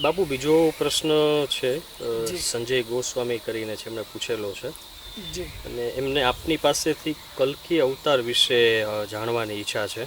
બાપુ બીજો પ્રશ્ન છે સંજય ગોસ્વામી કરીને છે એમણે પૂછેલો છે. અને એમને આપની પાસેથી કલ્કી અવતાર વિશે જાણવાની ઈચ્છા છે.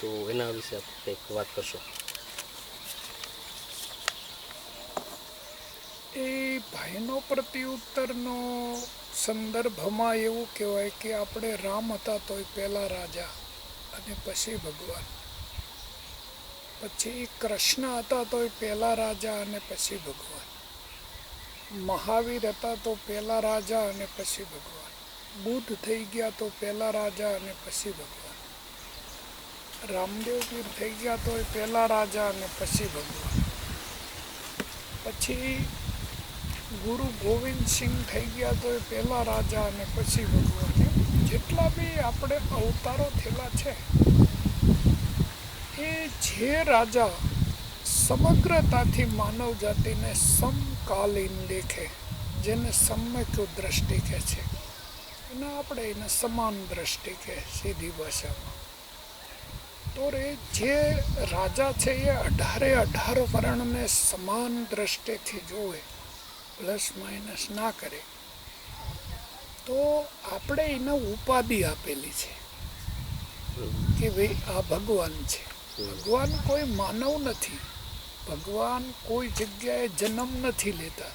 તો એના વિશે આપ કંઈક વાત કરશો? એ ભાઈનો પ્રત્યુત્તરનો સંદર્ભમાં એવું કહેવાય કે આપણે રામ હતા તોય પહેલાં રાજા અને પછી ભગવાન. પછી કૃષ્ણ હતા તોય પહેલા રાજા અને પછી ભગવાન. મહાવીર હતા તો પહેલા રાજા અને પછી ભગવાન. બુદ્ધ થઈ ગયા તો પહેલા રાજા અને પછી ભગવાન. રામદેવ પીર થઈ ગયા તોય પહેલા રાજા અને પછી ભગવાન. પછી ગુરુ ગોવિંદ સિંહ થઈ ગયા તો એ પહેલા રાજા અને પછી ભગવાન. જેટલા બી આપણે અવતારો થયેલા છે એ જે રાજા સમગ્રતાથી માનવ જાતિને સમકાલીન દેખે, જેને સમ્યક દ્રષ્ટિ કહે છે. એને આપણે એને સમાન દ્રષ્ટિ કહે સીધી ભાષામાં. તો રે, જે રાજા છે એ અઢારે અઢાર વર્ણને સમાન દ્રષ્ટિથી જોવે, પ્લસ માઇનસ ના કરે. તો આપણે એને ઉપાધિ આપેલી છે. કે ભાઈ આ ભગવાન છે. ભગવાન કોઈ માનવ નથી. ભગવાન કોઈ જગ્યાએ જન્મ નથી લેતા.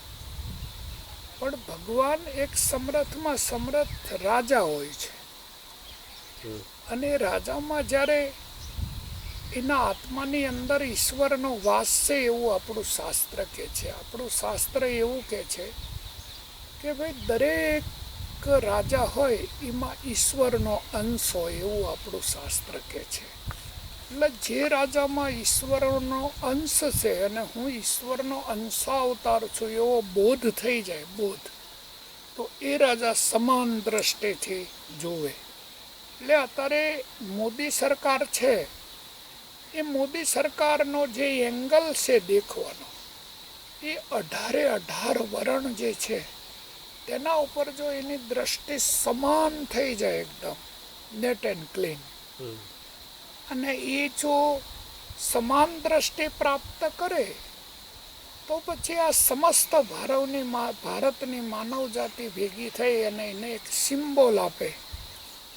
પણ ભગવાન એક સમરથમાં સમરથ રાજા હોય છે. અને રાજામાં જ્યારે એના આત્માની અંદર ઈશ્વરનો વાસ છે એવું આપણું શાસ્ત્ર કહે છે. આપણું શાસ્ત્ર એવું કહે છે કે ભાઈ દરેક રાજા હોય એમાં ઈશ્વરનો અંશ હોય એવું આપણું શાસ્ત્ર કહે છે. એટલે જે રાજામાં ઈશ્વરનો અંશ છે અને હું ઈશ્વરનો અંશાવતાર છું, એવો બોધ થઈ જાય, બોધ. તો એ રાજા સમાન દ્રષ્ટિથી જોવે એટલે અત્યારે મોદી સરકાર છે. એ મોદી સરકારનો જે એંગલ છે દેખવાનો, એ અઢારે અઢાર વરણ જે છે, તેના ઉપર જો એની દ્રષ્ટિ સમાન થઈ જાય એકદમ, નેટ એન્ડ ક્લીન. અને એ જો સમાન દ્રષ્ટિ પ્રાપ્ત કરે, તો પછી આ સમસ્ત ભારતની ભારતની માનવ જાતિ ભેગી થઈ અને એને એક સિમ્બોલ આપે.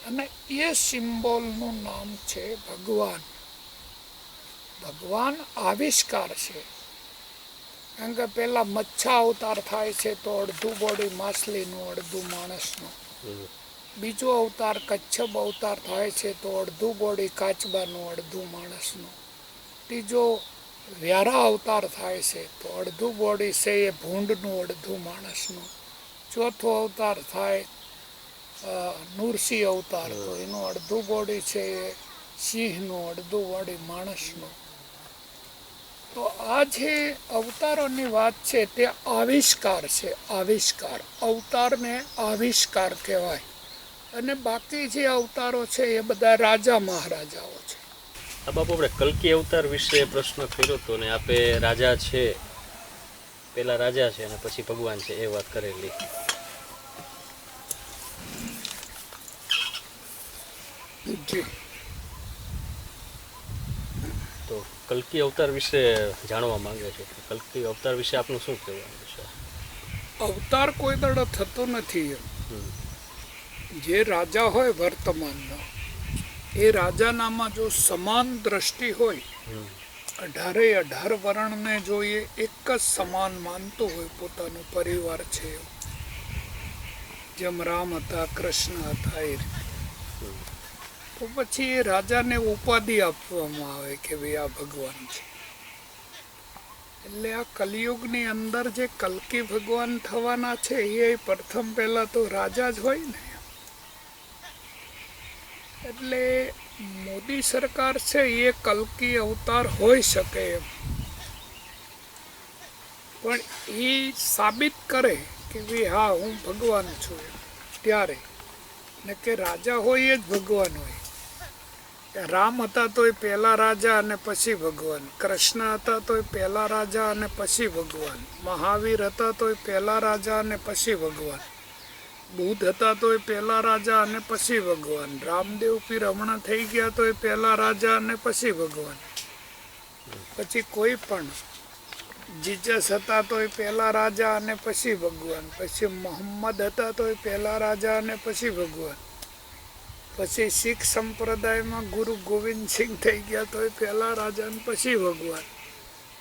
અને એ સિમ્બોલનું નામ છે ભગવાન. ભગવાન આવિષ્કાર છે. કારણ કે પહેલાં મચ્છા અવતાર થાય છે તો અડધું બોડી માછલીનું, અડધું માણસનું. બીજો અવતાર કચ્છપ અવતાર થાય છે તો અડધું બોડી કાચબાનું અડધું માણસનું. ત્રીજો વ્યારા અવતાર થાય છે તો અડધું બોડી છે એ ભૂંડનું અડધું માણસનું. ચોથો અવતાર થાય અ, અવતાર તો એનું અડધું બોડી છે એ સિંહનું અડધું બોડી માણસનું. તો આ જે અવતારોની વાત છે તે આવિષ્કાર છે આવિષ્કાર. અવતારને આવિષ્કાર કહેવાય. અને બાકી જે અવતારો છે એ બધા રાજા મહારાજાઓ છે. આ બાપુ આપણે કલકી અવતાર વિશે પ્રશ્ન કર્યો હતો ને આપે રાજા છે પેલા રાજા છે અને પછી ભગવાન છે એ વાત કરેલી. જી. તો કલ્કી અવતાર વિશે જાણવા માંગે છે કલ્કી અવતાર વિશે આપનું શું કહેવાનું છે? અવતાર કોઈ દડો થતો નથી. જે રાજા હોય વર્તમાનનો એ રાજાનામાં જો સમાન દ્રષ્ટિ હોય અઢારે અઢાર વર્ણને જો એ એક જ સમાન માનતો હોય પોતાનો પરિવાર છે જેમ રામ હતા કૃષ્ણ હતા એ તો પછી એ રાજાને ઉપાધિ આપવામાં આવે કે ભાઈ આ ભગવાન છે. એટલે આ કલિયુગની અંદર જે કલ્કી ભગવાન થવાના છે એ પ્રથમ પહેલા તો રાજા જ હોય ને. એટલે મોદી સરકાર છે એ કલ્કી અવતાર હોઈ શકે એમ. પણ એ સાબિત કરે કે ભાઈ, હા, હું ભગવાન છું ત્યારે. ને કે રાજા હોય એ જ ભગવાન હોય. રામ હતા તો એ પહેલા રાજા અને પછી ભગવાન. કૃષ્ણ હતા તો એ પહેલા રાજા અને પછી ભગવાન. મહાવીર હતા તો એ પહેલા રાજા અને પછી ભગવાન. બુદ્ધ હતા તો એ પહેલા રાજા અને પછી ભગવાન. રામદેવ પીર હમણાં થઈ ગયા તો એ પહેલા રાજા અને પછી ભગવાન. પછી કોઈ પણ જીજસ હતા તોય પહેલા રાજા અને પછી ભગવાન. પછી મોહમ્મદ હતા તોય પહેલા રાજા અને પછી ભગવાન. પછી શીખ સંપ્રદાયમાં ગુરુ ગોવિંદસિંહ થઈ ગયા તોય પહેલા રાજા અને પછી ભગવાન.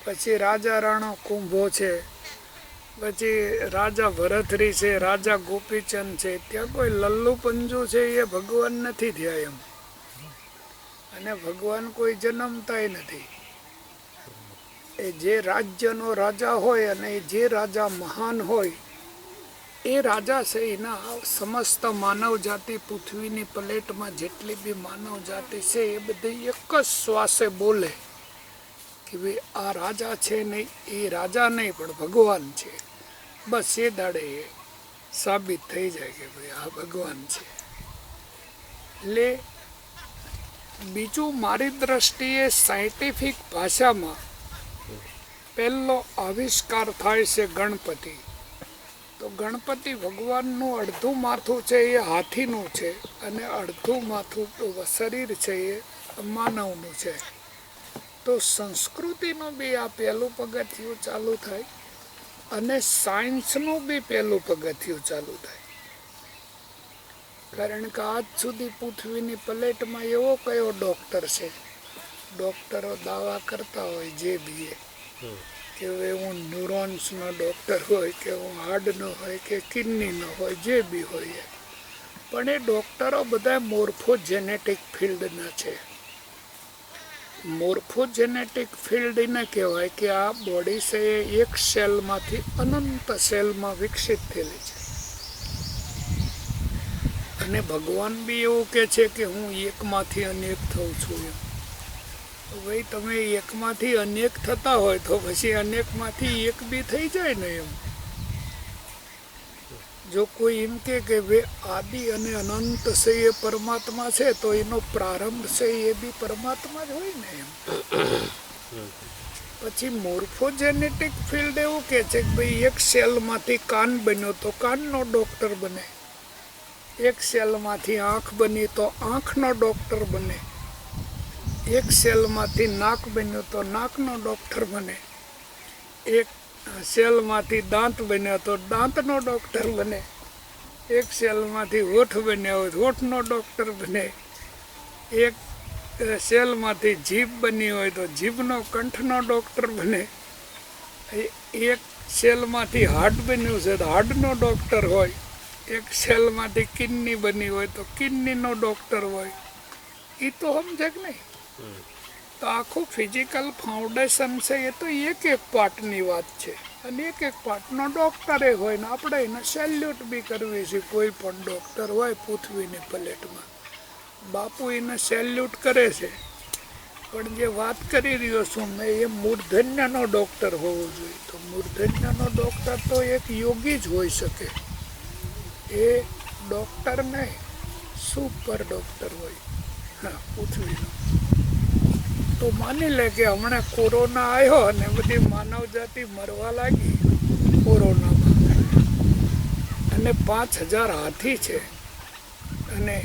પછી રાજા રાણો કુંભો છે. પછી રાજા ભરતરી છે, રાજા ગોપીચંદ છે, ત્યાં કોઈ લલ્લુ પંજુ છે એ ભગવાન નથી થયા એમ. અને ભગવાન કોઈ જન્મતાય નથી. એ જે રાજ્યનો રાજા હોય અને જે રાજા મહાન હોય, એ રાજા છે એના સમસ્ત માનવ જાતિ પૃથ્વીની પ્લેટમાં જેટલી બી માનવ જાતિ છે, એ બધી એક જ શ્વાસે બોલે કે ભાઈ આ રાજા છે નહીં, એ રાજા નહીં, પણ ભગવાન છે. બસ એ દાડે સાબિત થઈ જાય કે ભાઈ આ ભગવાન છે. એટલે બીજું મારી દ્રષ્ટિએ સાયન્ટિફિક ભાષામાં પહેલો આવિષ્કાર થાય છે ગણપતિ. તો ગણપતિ ભગવાનનું અડધું માથું છે એ હાથીનું છે અને અડધું માથું શરીર છે એ માનવનું છે. તો સંસ્કૃતિનું બી આ પહેલું પગથિયું ચાલુ થાય. અને સાયન્સનું બી પહેલું પગથિયું ચાલુ થાય કારણ કે આજ સુધી પૃથ્વીની પ્લેટમાં એવો કયો ડોક્ટર છે ડોક્ટરો દાવા કરતા હોય જે બી. કે હવે હું ન્યુરોન્સનો ડૉક્ટર હોય, કે હું હાર્ટનો હોય, કે કિડનીનો હોય, જે બી હોય. પણ એ ડૉક્ટરો બધા મોર્ફોજેનેટિક ફિલ્ડના છે મોર્ફોજેનેટિક ફિલ્ડ એને કહેવાય કે આ બોડી છે એ એક સેલમાંથી અનંત સેલમાં વિકસિત થયેલી છે. અને ભગવાન બી એવું કહે છે કે હું એકમાંથી અનેક થઉં છું એમ. તો ભાઈ તમે એકમાંથી અનેક થતા હોય તો પછી અનેકમાંથી એક બી થઈ જાય ને એમ. જો કોઈ એમ કે કે આદિ અને અનંત છે એ પરમાત્મા છે તો એનો પ્રારંભ છે એ બી પરમાત્મા જ હોય ને એમ. પછી મોર્ફોજેનેટિક ફિલ્ડ એવું કે છે કે ભાઈ એક સેલમાંથી કાન બન્યો તો કાનનો ડોક્ટર બને. એક સેલમાંથી આંખ બની તો આંખનો ડોક્ટર બને. એક સેલમાંથી નાક બન્યો તો નાકનો ડોક્ટર બને. એક સેલમાંથી દાંત બન્યો તો દાંતનો ડોક્ટર બને. એક સેલમાંથી હોઠ બન્યો હોય હોઠનો ડૉક્ટર બને. એક સેલમાંથી જીભ બની હોય તો જીભનો કંઠનો ડૉક્ટર બને. એક સેલમાંથી હાર્ટ બન્યું છે તો હાર્ટનો ડૉક્ટર હોય. એક સેલમાંથી કિડની બની હોય તો કિડનીનો ડૉક્ટર હોય. એ તો સમજે કે નહીં? તો આખું ફિઝિકલ ફાઉન્ડેશન છે, એ તો એક એક પાર્ટની વાત છે. અને એક એક પાર્ટનો ડૉક્ટરે હોય ને, આપણે એને સેલ્યુટ બી કરવી છે, કોઈ પણ ડોક્ટર હોય પૃથ્વીની પ્લેટમાં. બાપુ એને સેલ્યુટ કરે છે. પણ જે વાત કરી રહ્યો છું મેં, એ મૂર્ધન્યનો ડૉક્ટર હોવો જોઈએ. તો મૂર્ધન્યનો ડૉક્ટર તો એક યોગી જ હોઈ શકે. એ ડૉક્ટર નહીં સુપર ડૉક્ટર હોય. હા પૃથ્વીનો તો માની લે કે હમણાં કોરોના આવ્યો અને બધી માનવ જાતિ મરવા લાગી કોરોનામાં. અને પાંચ હજાર હાથી છે અને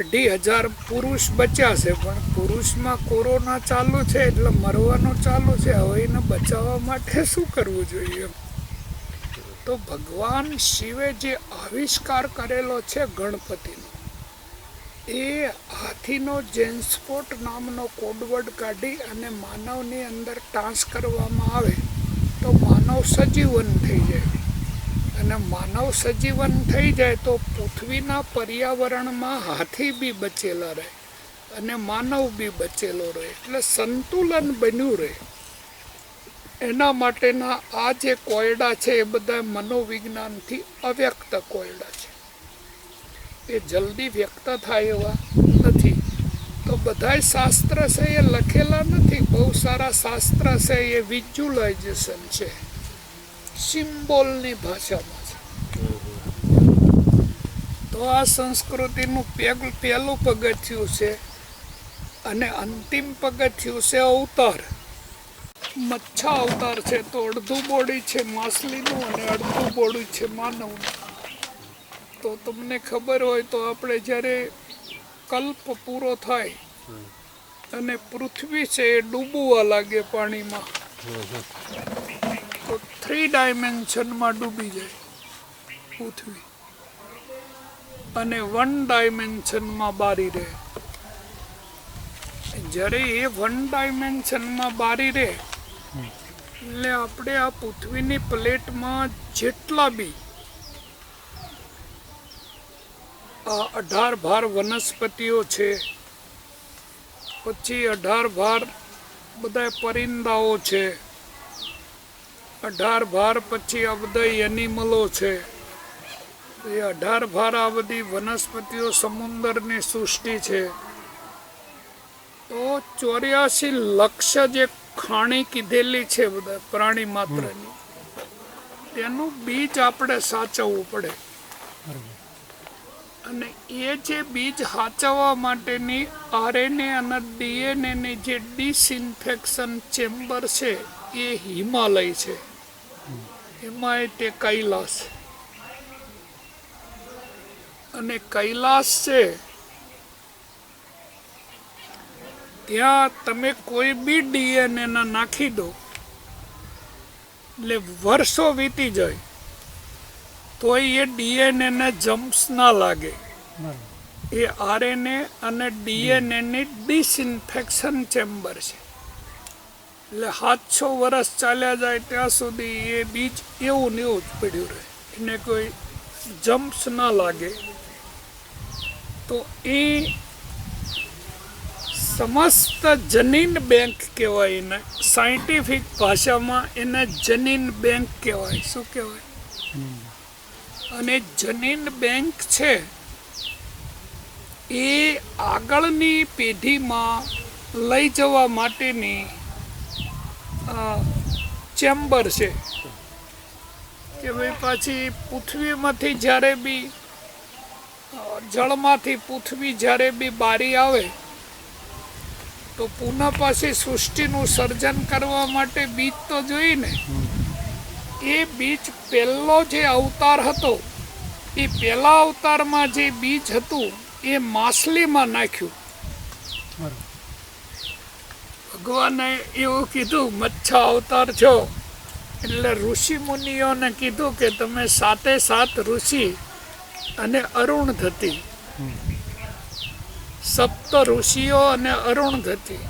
અઢી હજાર પુરુષ બચ્યા છે, પણ પુરુષમાં કોરોના ચાલુ છે એટલે મરવાનું ચાલુ છે. હવે એને બચાવવા માટે શું કરવું જોઈએ? તો ભગવાન શિવે જે આવિષ્કાર કરેલો છે ગણપતિનો એ હાથીનો જેન્સપોટ નામનો કોડવર્ડ કાઢી અને માનવની અંદર ટાંસ કરવામાં આવે તો માનવ સજીવન થઈ જાય. અને માનવ સજીવન થઈ જાય તો પૃથ્વીના પર્યાવરણમાં હાથી બી બચેલા રહે અને માનવ બી બચેલો રહે. એટલે સંતુલન બન્યું રહે. એના માટેના આ જે કોયડા છે એ બધા મનોવિજ્ઞાનથી અવ્યક્ત કોયડા છે. એ જલ્દી વ્યક્ત થાય એવા નથી. તો બધા શાસ્ત્ર છે એ લખેલા નથી. બહુ સારા શાસ્ત્ર છે એ વિઝ્યુલાઇઝેશન છે. સિમ્બોલની ભાષામાં છે. તો આ સંસ્કૃતિનું પેગ- પહેલું પગથિયું છે અને અંતિમ પગથિયું છે અવતાર. મચ્છા અવતાર છે. તો અડધું બોડી છે માછલીનું અને અડધું બોડી છે માનવનું. તો તમને ખબર હોય તો આપણે જ્યારે કલ્પ પૂરો થાય અને પૃથ્વી છે એ ડૂબવા લાગે પાણીમાં. તો થ્રી ડાયમેન્શનમાં ડૂબી જાય પૃથ્વી અને વન ડાયમેન્શનમાં બારી રહે જ્યારે એ વન ડાયમેન્શનમાં બારી રહે, એટલે આપણે આ પૃથ્વીની પ્લેટમાં જેટલા બી આ અઢાર ભાર વનસ્પતિઓ છે. પછી અઢાર ભાર બધા પરિંદાઓ છે. અઢાર ભાર પછી આ બધા એનિમલો છે. એ અઢાર ભાર આ બધી વનસ્પતિઓ સમુદ્રની સૃષ્ટિ છે. તો ચોર્યાસી લક્ષ જે ખાણી કીધેલી છે બધા પ્રાણી માત્રની તેનું બીજ આપણે સાચવવું પડે. અને એ જે બીજ સાચવવા માટેની આરએનએ અને ડીએનએની જે ડિસઇન્ફેક્શન ચેમ્બર છે, એ હિમાલય છે. એમાં તે કૈલાસ. અને કૈલાસ છે, ત્યાં તમે કોઈ બી ડીએનએના નાખી દો, એટલે વર્ષો વીતી જાય. તોય એ ડીએનએ ને જમ્પ્સ ના લાગે. એ આરએનએ અને ડીએનએ ની ડિસઇન્ફેક્શન ચેમ્બર છે. એટલે સાતસો વર્ષ ચાલ્યા જાય ત્યાં સુધી એ બીજ એવું ને એવું જ પડ્યું રહે. એને કોઈ જમ્પ્સ ના લાગે. તો એ સમસ્ત જનીન બેંક કહેવાય એને. સાયન્ટિફિક ભાષામાં એને જનીન બેંક કહેવાય. શું કહેવાય? અને જનીન બેંક છે. એ આગળની પેઢીમાં લઈ જવા માટેની ચેમ્બર છે. કે ભાઈ પાછી પૃથ્વીમાંથી જ્યારે બી જળમાંથી પૃથ્વી જ્યારે બી બારી આવે, તો પુનઃ પાછી સૃષ્ટિનું સર્જન કરવા માટે બીજ તો જોઈએ ને. એ બીજ પહેલો જે અવતાર હતો એ પહેલા અવતારમાં જે બીજ હતું એ માછલીમાં નાખ્યું. ભગવાને એવું કીધું મચ્છા અવતાર છો. એટલે ઋષિ મુનિઓને કીધું કે તમે સાતે સાત ઋષિ અને અરુણધતી સપ્ત ઋષિઓ અને અરુણધતી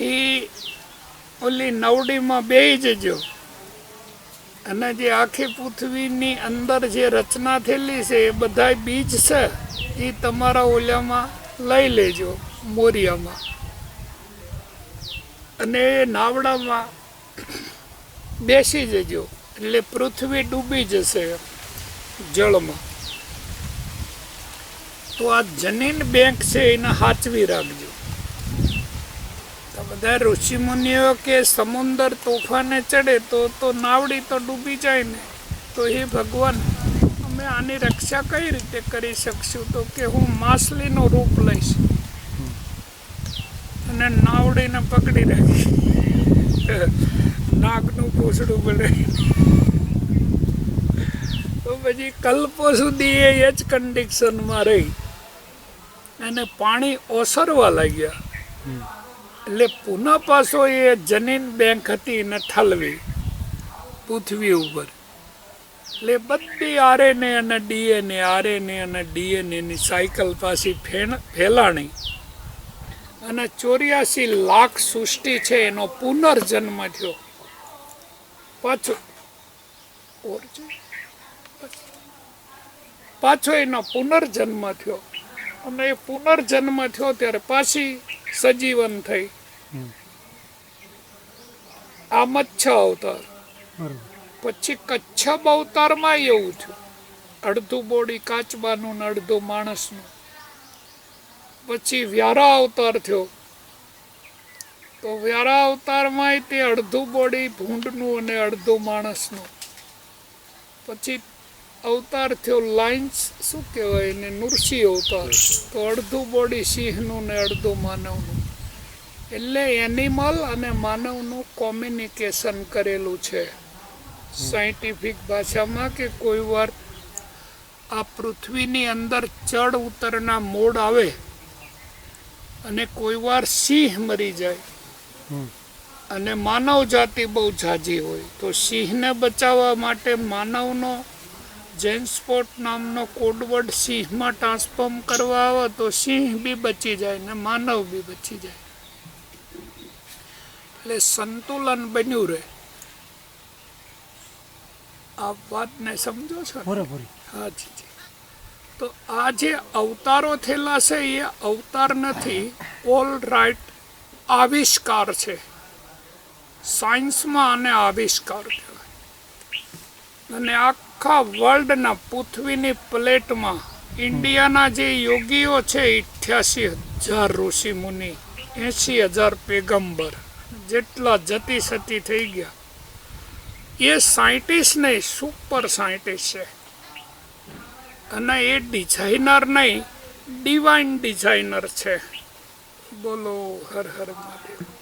એ ઓલી નવડીમાં બે જજો. અને જે આખી પૃથ્વીની અંદર જે રચના થયેલી છે, એ બધા બીજ છે, એ તમારા ઓલામાં લઈ લેજો, મોરિયામાં. અને એ નાવડામાં બેસી જજો, એટલે પૃથ્વી ડૂબી જશે જળમાં. તો આ જનીન બેંક છે, એને સાચવી રાખજો. બધા ઋષિમુનિઓ કે સમુદર તોફાને ચડે તો તો નાવડી તો ડૂબી જાય ને. તો હે ભગવાન, અમે આની રક્ષા કઈ રીતે કરી શકશું? તો કે હું માછલીનું રૂપ લઈશ. અને નાવડીને પકડી રાખી નાગનું પૂછડું બને. તો પછી કલ્પો સુધી એ જ કન્ડિશનમાં રહી. અને પાણી ઓસરવા લાગ્યા. એટલે પુનઃ પાછો એ જનીન બેંક હતી એને ઠલવી, પૃથ્વી ઉપર. એટલે બધી આરએનએ અને ડીએનએ, આરએનએ અને ડીએનએની સાયકલ પાછી ફેણ, ફેલાણી. અને ચોર્યાસી લાખ સૃષ્ટિ છે એનો પુનર્જન્મ થયો. પાછો પાછો એનો પુનર્જન્મ થયો. અને એ પુનર્જન્મ થયો ત્યારે પાછી સજીવન થઈ. આ મચ્છ અવતાર. પછી કચ્છપ અવતારમાં એવું થયું. અડધું બોડી કાચબાનું ને અડધું માણસનું. પછી વ્યારા અવતાર થયો. તો વ્યારા અવતારમાં તે અડધું બોડી ભૂંડનું અને અડધું માણસનું. પછી અવતાર થયો લાઇન્સ શું કહેવાય એને? નૃસિંહ અવતાર. તો અડધું બોડી સિંહનું ને અડધું માનવનું. એટલે એનિમલ અને માનવનું કોમ્યુનિકેશન કરેલું છે. સાયન્ટિફિક ભાષામાં કે કોઈ વાર આ પૃથ્વીની અંદર ચડ ઉતરના મોડ આવે અને કોઈ વાર સિંહ મરી જાય અને માનવ જાતિ બહુ ઝાઝી હોય તો સિંહને બચાવવા માટે માનવનો જેન સ્પોટ નામનો કોડવર્ડ સિંહમાં ટ્રાન્સફોર્મ કરવા આવે તો સિંહ બી બચી જાય ને માનવ બી બચી જાય. એટલે સંતુલન બન્યું રહે. આ વાતને સમજો છો બરાબર. હા જી તો આ જે અવતારો થયેલા છે એ અવતાર નથી ઓલ રાઈટ આવિષ્કાર છે. સાયન્સમાં આને આવિષ્કાર કહેવાય. અને આખા વર્લ્ડના પૃથ્વીની પ્લેટમાં ઇન્ડિયાના જે યોગીઓ છે અઠ્યાસી હજાર ઋષિ મુનિ એંશી હજાર પેગંબર. જેટલા જતી સતી થઈ ગયા. એ સાયન્ટિસ્ટ નહીં, સુપર સાયન્ટિસ્ટ છે. અને એ ડિઝાઇનર નહીં, ડિવાઇન ડિઝાઇનર છે. બોલો, હર હર મહાદેવ.